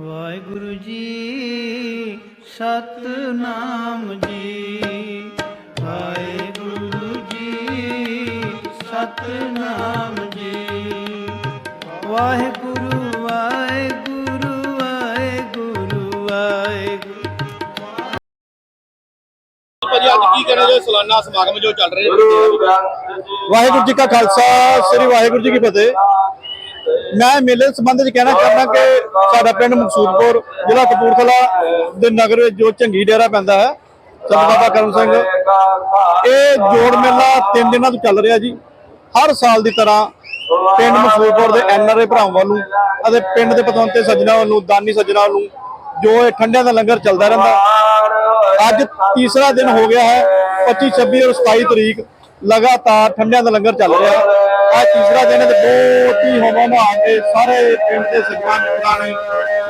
ਵਾਹਿਗੁਰੂ ਜੀ ਸਤਨਾਮ ਜੀ। ਵਾਹਿਗੁਰੂ ਜੀ ਸਤਨਾਮ ਜੀ। ਵਾਹਿਗੁਰੂ ਵਾਹਿਗੁਰੂ ਵਾਹਿਗੁਰੂ ਵਾਹਿਗੁਰੂ। ਭਾਜੀ ਅੱਜ ਕੀ ਕਹਿਣਾ ਜੋ ਸਾਲਾਨਾ ਸਮਾਗਮ ਜੋ ਚੱਲ ਰਹੇ ਨੇ ਵਾਹਿਗੁਰੂ ਜੀ ਕਾ ਖਾਲਸਾ ਸ੍ਰੀ ਵਾਹਿਗੁਰੂ ਜੀ ਕੀ ਫਤਿਹ। ਮੈਂ ਮੇਲੇ ਸੰਬੰਧ ਵਿੱਚ ਕਹਿਣਾ ਚਾਹੁੰਦਾ ਕਿ ਸਾਡਾ ਪਿੰਡ ਮਕਸੂਦਪੁਰ, ਜ਼ਿਲ੍ਹਾ ਕਪੂਰਥਲਾ ਦੇ ਨਗਰ ਵਿੱਚ ਜੋ ਝੰਗੀ ਡੇਰਾ ਪੈਂਦਾ ਹੈ, ਸੰਤ ਬਾਬਾ ਕਰਮ ਸਿੰਘ, ਇਹ ਜੋੜ ਮੇਲਾ ਤਿੰਨ ਦਿਨਾਂ ਤੋਂ ਚੱਲ ਰਿਹਾ ਜੀ। ਹਰ ਸਾਲ ਦੀ ਤਰ੍ਹਾਂ ਪਿੰਡ ਮਕਸੂਦਪੁਰ ਦੇ ਐਨਆਰਏ ਭਰਾਵਾਂ ਵੱਲੋਂ ਅਤੇ ਪਿੰਡ ਦੇ ਪਤਵੰਤੇ ਸੱਜਣਾ ਵੱਲੋਂ, ਦਾਨੀ ਸੱਜਣਾ ਵੱਲੋਂ ਜੋ ਇਹ ਠੰਡਿਆਂ ਦਾ ਲੰਗਰ ਚੱਲਦਾ ਰਹਿੰਦਾ। ਅੱਜ ਤੀਸਰਾ ਦਿਨ ਹੋ ਗਿਆ ਹੈ 25 26 ਔਰ 27 ਤਰੀਕ ਲਗਾਤਾਰ ਠੰਡਿਆਂ ਦਾ ਲੰਗਰ ਚੱਲ ਰਿਹਾ। ਅੱਜ ਤੀਸਰਾ ਦਿਨ ਤੇ ਬਹੁਤ ਹੀ ਹਵਾ ਮਾ ਕੇ ਸਾਰੇ ਪਿੰਡ ਦੇ ਮਿੱਤਰਾਂ ਨੇ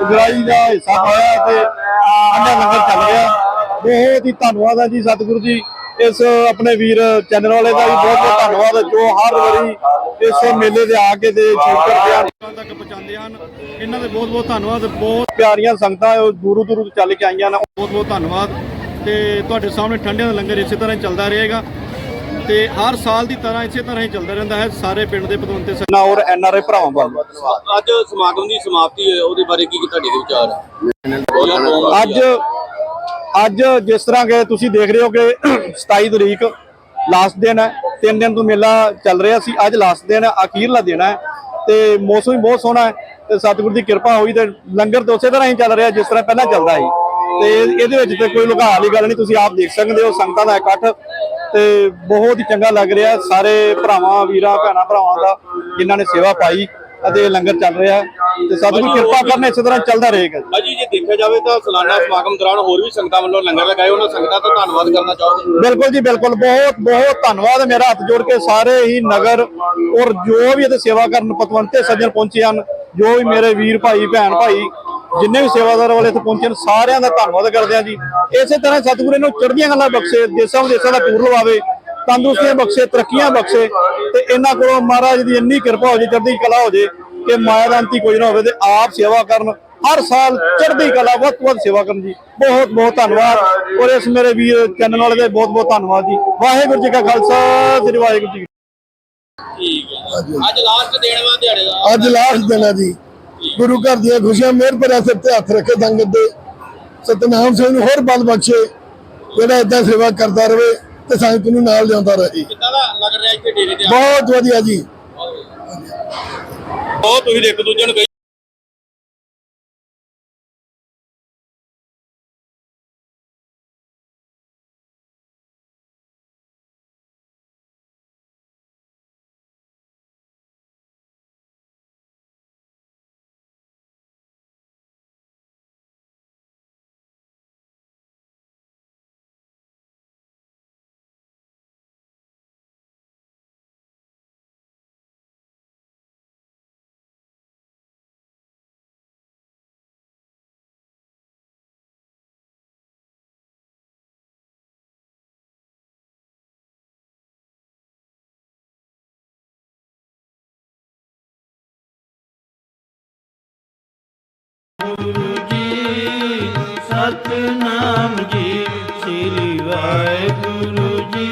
ਉਗਰਾਈ ਦਾ ਹਿੱਸਾ ਪਾਇਆ ਤੇ ਠੰਡਾ ਲੰਗਰ ਚੱਲ ਰਿਹਾ। ਬਹੁਤ ਹੀ ਧੰਨਵਾਦ ਹੈ ਜੀ ਸਤਿਗੁਰੂ ਜੀ। ਇਸ ਆਪਣੇ ਵੀਰ ਚੈਨਲ ਵਾਲੇ ਦਾ ਵੀ ਬਹੁਤ ਬਹੁਤ ਧੰਨਵਾਦ ਜੋ ਹਰ ਵਾਰੀ ਇਸ ਮੇਲੇ ਦੇ ਆ ਕੇ ਤੇ ਹਨ। ਤੱਕ ਪਹੁੰਚਾਉਂਦੇ ਹਨ। ਇਹਨਾਂ ਦੇ ਬਹੁਤ ਬਹੁਤ ਧੰਨਵਾਦ ਬਹੁਤ ਪਿਆਰੀਆਂ ਸੰਗਤਾਂ ਉਹ ਦੂਰੋਂ ਦੂਰੋਂ ਤੋਂ ਚੱਲ ਕੇ ਆਈਆਂ ਨੇ। ਬਹੁਤ ਬਹੁਤ ਧੰਨਵਾਦ। ਤੇ ਤੁਹਾਡੇ ਸਾਹਮਣੇ ਠੰਡਿਆਂ ਦਾ ਲੰਗਰ ਇਸੇ ਤਰ੍ਹਾਂ ਚੱਲਦਾ ਰਹੇਗਾ। ਤੇ ਹਰ ਸਾਲ ਦੀ ਤਰ੍ਹਾਂ ਇਸੇ ਤਰ੍ਹਾਂ ਹੀ ਚੱਲਦਾ ਰਹਿੰਦਾ ਹੈ। ਸਾਰੇ ਪਿੰਡ ਦੇ ਪਤਵੰਤੇ ਸਨਾ। ਔਰ ਐਨਆਰਆਈ ਭਰਾਵਾਂ ਵੱਲੋਂ। ਅੱਜ ਸਮਾਗਮ ਦੀ ਸਮਾਪਤੀ ਹੈ ਉਹਦੇ ਬਾਰੇ ਕੀ ਕੀ ਤੁਹਾਡੇ ਦੇ ਵਿਚਾਰ ਹੈ ਅੱਜ ਅੱਜ ਜਿਸ ਤਰ੍ਹਾਂ ਕਿ ਤੁਸੀਂ ਦੇਖ ਰਹੇ ਹੋ ਕਿ 27 ਤਰੀਕ ਲਾਸਟ ਦਿਨ ਹੈ ਤਿੰਨ ਦਿਨ ਤੋਂ ਮੇਲਾ ਚੱਲ ਰਿਹਾ ਸੀ ਅੱਜ ਲਾਸਟ ਦਿਨ ਹੈ ਅਖੀਰਲਾ ਦਿਨ ਹੈ ਤੇ ਮੌਸਮ ਵੀ ਬਹੁਤ ਸੋਹਣਾ ਹੈ ਤੇ ਸਤਿਗੁਰ ਦੀ ਕਿਰਪਾ ਹੋਈ ਤੇ ਲੰਗਰ ਤੇ ਉਸੇ ਤਰ੍ਹਾਂ ਹੀ ਚੱਲ ਰਿਹਾ ਜਿਸ ਤਰ੍ਹਾਂ ਪਹਿਲਾਂ ਚੱਲਦਾ ਸੀ। ਤੇ ਇਹਦੇ ਵਿੱਚ ਤੇ ਕੋਈ ਲੁਕਾ ਵਾਲੀ ਗੱਲ ਨਹੀਂ ਤੁਸੀਂ ਆਪ ਦੇਖ ਸਕਦੇ ਹੋ ਸੰਗਤਾਂ ਦਾ ਇਕੱਠ ਤੇ ਬਹੁਤ ਹੀ ਚੰਗਾ ਲੱਗ ਰਿਹਾ। ਸਾਰੇ ਭਰਾਵਾਂ ਵੀਰਾਂ ਭੈਣਾਂ ਭਰਾਵਾਂ ਦਾ ਜਿਨ੍ਹਾਂ ਨੇ ਸੇਵਾ ਪਾਈ ਅਤੇ ਲੰਗਰ ਚੱਲ ਰਿਹਾ ਤੇ ਸਤਿਗੁਰ ਕਿਰਪਾ ਕਰਨ ਇਸੇ ਤਰ੍ਹਾਂ ਚੱਲਦਾ ਰਹੇਗਾ ਭਾਜੀ ਜੇ ਦੇਖਿਆ ਜਾਵੇ ਤਾਂ ਸਾਲਾਨਾ ਸਮਾਗਮ ਦੌਰਾਨ ਹੋਰ ਵੀ ਸੰਗਤਾਂ ਵੱਲੋਂ ਲੰਗਰ ਲਗਾਏ ਉਹਨਾਂ ਸੰਗਤਾਂ ਦਾ ਧੰਨਵਾਦ ਕਰਨਾ ਚਾਹੁੰਦੇ ਬਿਲਕੁਲ ਜੀ ਬਿਲਕੁਲ। ਬਹੁਤ ਬਹੁਤ ਧੰਨਵਾਦ। ਮੇਰਾ ਹੱਥ ਜੋੜ ਕੇ ਸਾਰੇ ਹੀ ਨਗਰ ਔਰ ਜੋ ਵੀ ਇਹਦੇ ਸੇਵਾ ਕਰਨ ਪਤਵੰਤੇ ਸੱਜਣ ਪਹੁੰਚੇ ਹਨ ਜੋ ਵੀ ਮੇਰੇ ਵੀਰ ਭਾਈ ਭੈਣ ਭਾਈ ਜਿੰਨੇ ਵੀ ਸੇਵਾਦਾਰ ਵਾਲੇ ਇੱਥੇ ਪਹੁੰਚੇ ਹਨ ਸਾਰਿਆਂ ਦਾ ਧੰਨਵਾਦ ਕਰਦੇ ਹਾਂ ਜੀ। ਇਸੇ ਤਰ੍ਹਾਂ ਸਤਿਗੁਰੂ ਨੂੰ ਚੜ੍ਹਦੀਆਂ ਗੱਲਾਂ ਬਖਸ਼ੇ ਦੇਸਾਂ ਵਿਦੇਸਾਂ ਦਾ ਟੂਰ ਲਵਾਵੇ ਤੰਦਰੁਸਤੀਆਂ ਬਖਸ਼ੇ ਤਰੱਕੀਆਂ ਬਖਸ਼ੇ ਤੇ ਇਹਨਾਂ ਕੋਲੋਂ ਮਹਾਰਾਜ ਦੀ ਇੰਨੀ ਕਿਰਪਾ ਹੋ ਜੇ ਚੜ੍ਹਦੀ ਕਲਾ ਹੋ ਜੇ ਕਿ ਮਾਇਆ ਦਾ ਅੰਤੀ ਕੋਈ ਨਾ ਹੋਵੇ ਤੇ ਆਪ ਸੇਵਾ ਕਰਨ ਹਰ ਸਾਲ ਚੜ੍ਹਦੀ ਕਲਾ ਵੱਧ ਤੋਂ ਵੱਧ ਸੇਵਾ ਕਰਨ ਜੀ। ਬਹੁਤ ਬਹੁਤ ਧੰਨਵਾਦ। ਔਰ ਇਸ ਮੇਰੇ ਵੀਰ ਚੈਨਲ ਵਾਲੇ ਦੇ ਬਹੁਤ ਬਹੁਤ ਧੰਨਵਾਦ ਜੀ। ਵਾਹਿਗੁਰੂ ਜੀ ਕਾ ਖਾਲਸਾ ਸ੍ਰੀ ਵਾਹਿਗੁਰੂ ਜੀ ਕੀ ਠੀਕ ਹੈ। ਅੱਜ ਲਾਸਟ ਦਿਨ ਵਾ ਦਿਹਾੜੇ ਦਾ। ਅੱਜ ਲਾਸਟ ਦਿਨ ਹੈ ਜੀ। ਗੁਰੂ ਘਰ ਦੀਆਂ ਖੁਸ਼ੀਆਂ ਮਿਹਰ ਭਰਿਆ ਸਿਰ ਤੇ ਹੱਥ ਰੱਖੇ ਸੰਗਤ ਦੇ ਸਤਨਾਮ ਸਿੰਘ ਨੂੰ ਹੋਰ ਬਲ ਬਖਸ਼ੇ ਜਿਹੜਾ ਇਦਾਂ ਸੇਵਾ ਕਰਦਾ ਰਵੇ ਤੇ ਸੰਗਤ ਨੂੰ ਨਾਲ ਲਿਆਉਂਦਾ ਰਹੇ। ਕਿੱਦਾਂ ਦਾ ਲੱਗ ਰਿਹਾ ਇੱਥੇ ਡੇਰੇ ਤੇ ਆ ਬਹੁਤ ਵਧੀਆ ਜੀ। ਬਹੁਤ ਤੁਸੀਂ ਇੱਕ ਦੂਜੇ ਨੂੰ ਗੁਰੂ ਜੀ ਸਤਨਾਮ ਜੀ, ਸ੍ਰੀ ਵਾਹਿਗੁਰੂ ਜੀ।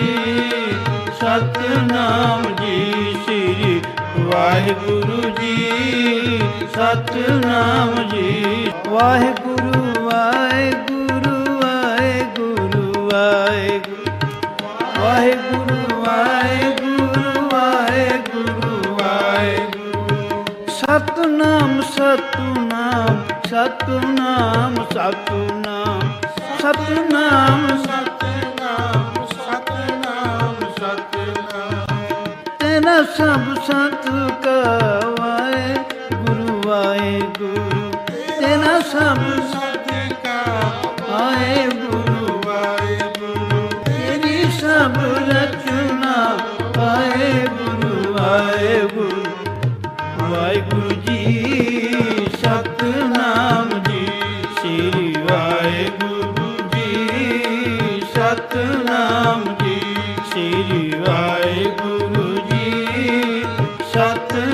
ਸਤਨਾਮ ਜੀ, ਸ੍ਰੀ ਵਾਹਿਗੁਰੂ ਜੀ। ਸਤਨਾਮ ਜੀ। ਵਾਹਿਗੁਰੂ ਵਾਹਿਗੁਰੂ ਵਾਹਿਗੁਰੂ ਵਾਹਿਗੁਰੂ। ਵਾਹਿਗੁਰੂ ਵਾਹਿਗੁਰੂ ਵਾਹਿਗੁਰੂ ਵਾਹਿਗੁਰੂ। ਸਤਨਾਮ, ਸਤਿ ਸਤਨਾਮ ਸਤਨਾਮ ਸਤਨਾਮ। ਸਤਨਾਮ ਸਤਨਾਮ ਸਤਨਾਮ ਤੇਰਾ ਸਭ ਸਤ ਗੁਰੂ ਵਾਹਿਗੁਰੂ ਵਾਹਿਗੁਰੂ। ਤੇਰਾ ਸਭ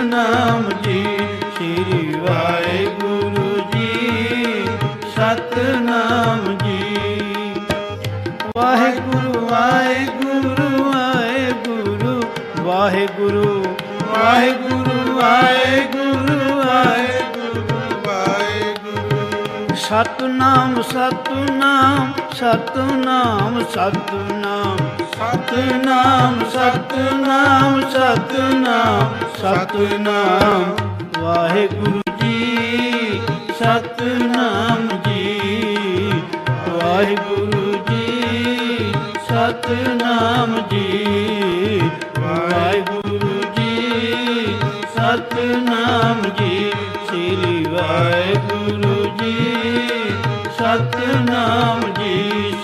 ਸਤਨਾਮ ਜੀ, ਸ੍ਰੀ ਵਾਹਿਗੁਰੂ ਜੀ। ਸਤਨਾਮ ਜੀ। ਵਾਹਿਗੁਰੂ ਵਾਹਿਗੁਰੂ ਵਾਹਿਗੁਰੂ ਵਾਹਿਗੁਰੂ ਵਾਹਿਗੁਰੂ ਵਾਹਿਗੁਰੂ ਵਾਹਿਗੁਰੂ ਵਾਹਿਗੁਰੂ। ਸਤਨਾਮ ਸਤਨਾਮ ਸਤਨਾਮ ਸਤਨਾਮ। ਸਤਨਾਮ ਸਤਨਾਮ ਸਤਨਾਮ ਸਤਨਾਮ। ਵਾਹਿਗੁਰੂ ਜੀ, ਸਤਨਾਮ ਜੀ। ਵਾਹਿਗੁਰੂ ਜੀ, ਸਤਨਾਮ ਜੀ। ਵਾਹਿਗੁਰੂ ਜੀ, ਸਤਨਾਮ ਜੀ। ਸ੍ਰੀ ਵਾਹਿਗੁਰੂ ਜੀ, ਸਤਨਾਮ ਜੀ।